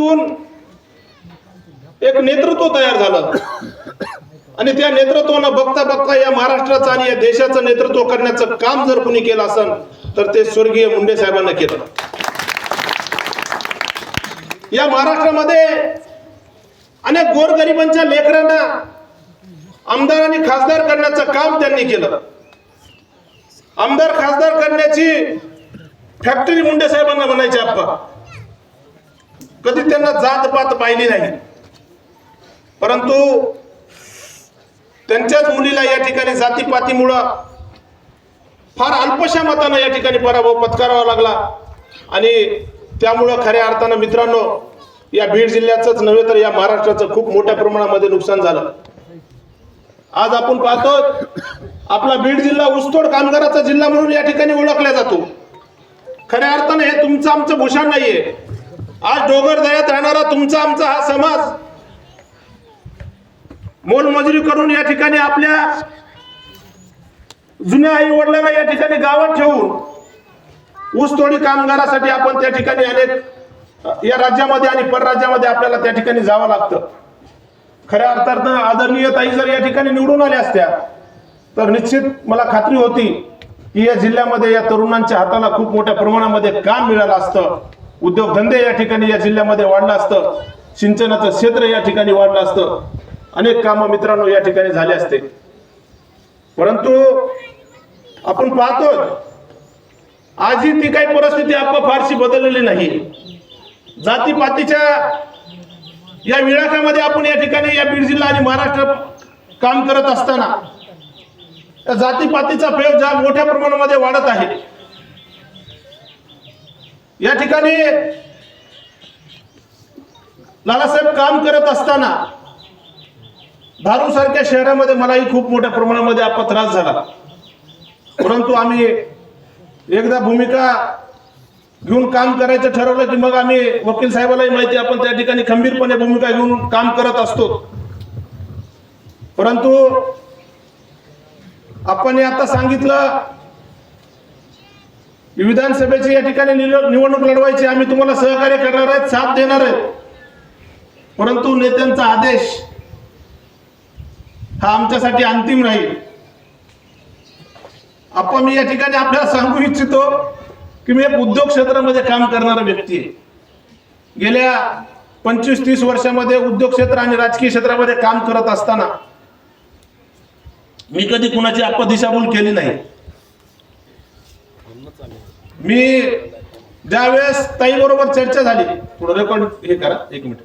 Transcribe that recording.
परिस्थितीतून एक नेतृत्व तयार झालं. आणि त्या नेतृत्वानं बघता बघता या महाराष्ट्राचं आणि या देशाचं नेतृत्व करण्याचं काम जर कुणी केलं असेल तर ते स्वर्गीय मुंडे साहेबांना केलं. या महाराष्ट्रामध्ये अनेक गोरगरिबांच्या लेकरांना आमदार आणि खासदार करण्याचं काम त्यांनी केलं. आमदार खासदार करण्याची फॅक्टरी मुंडे साहेबांना म्हणायचे आप्पा कधी त्यांना जात पात पाहिली नाही. परंतु त्यांच्याच मुलीला या ठिकाणी जातीपातीमुळं फार अल्पशा मतानं या ठिकाणी पराभव पत्करावा लागला. आणि त्यामुळं खऱ्या अर्थानं मित्रांनो या बीड जिल्ह्याचंच नव्हे तर या महाराष्ट्राचं खूप मोठ्या प्रमाणामध्ये नुकसान झालं. आज आपण पाहतो आपला बीड जिल्हा ऊसतोड कामगाराचा जिल्हा म्हणून या ठिकाणी ओळखला जातो. खऱ्या अर्थानं हे तुमचं आमचं भूषण नाहीये. आज डोंगरदऱ्यात राहणारा तुमचा आमचा हा समाज मोलमजुरी करून या ठिकाणी आपल्या जुन्या आई वडिलांना या ठिकाणी गावात ठेवून ऊसतोडी कामगारासाठी आपण त्या ठिकाणी अनेक या राज्यामध्ये आणि परराज्यामध्ये आपल्याला त्या ठिकाणी जावं लागतं. खऱ्या अर्थानं आदरणीय ताई जर या ठिकाणी निवडून आल्या असत्या तर निश्चित मला खात्री होती की या जिल्ह्यामध्ये या तरुणांच्या हाताला खूप मोठ्या प्रमाणामध्ये काम मिळालं असतं. उद्योगधंदे या ठिकाणी या जिल्ह्यामध्ये वाढलं असतं. सिंचनाचं क्षेत्र या ठिकाणी वाढलं असतं. अनेक कामं मित्रांनो या ठिकाणी झाले असते. परंतु आपण पाहतो आजही ती काही परिस्थिती आपण फारशी बदललेली नाही. जातीपातीच्या या विळाखामध्ये आपण या ठिकाणी या बीड जिल्हा आणि महाराष्ट्र काम करत असताना जातीपातीचा प्रयोग ज्या मोठ्या प्रमाणामध्ये वाढत आहे. या ठिकाणी लालासाहेब काम करत असताना धारू सारख्या शहरामध्ये मलाही खूप मोठ्या प्रमाणामध्ये आपला त्रास झाला. परंतु आम्ही एकदा भूमिका घेऊन काम करायचं ठरवलं की मग आम्ही वकील साहेबालाही माहिती आपण त्या ठिकाणी खंबीरपणे भूमिका घेऊन काम करत असतो. परंतु आपण हे आता सांगितलं विधानसभेची या ठिकाणी निवडणूक लढवायची आम्ही तुम्हाला सहकार्य करणार आहेत साथ देणार आहेत. परंतु नेत्यांचा आदेश हा आमच्यासाठी अंतिम राहील. आपण मी या ठिकाणी आपल्याला सांगू इच्छितो की मी एक उद्योग क्षेत्रामध्ये काम करणारा व्यक्ती आहे. गेल्या पंचवीस तीस वर्षामध्ये उद्योग क्षेत्र आणि राजकीय क्षेत्रामध्ये काम करत असताना मी कधी कुणाची आप दिशाभूल केली नाही. मी ज्यावेळेस ताई बरोबर चर्चा झाली थोडं रेकॉर्ड हे करा एक मिनिट.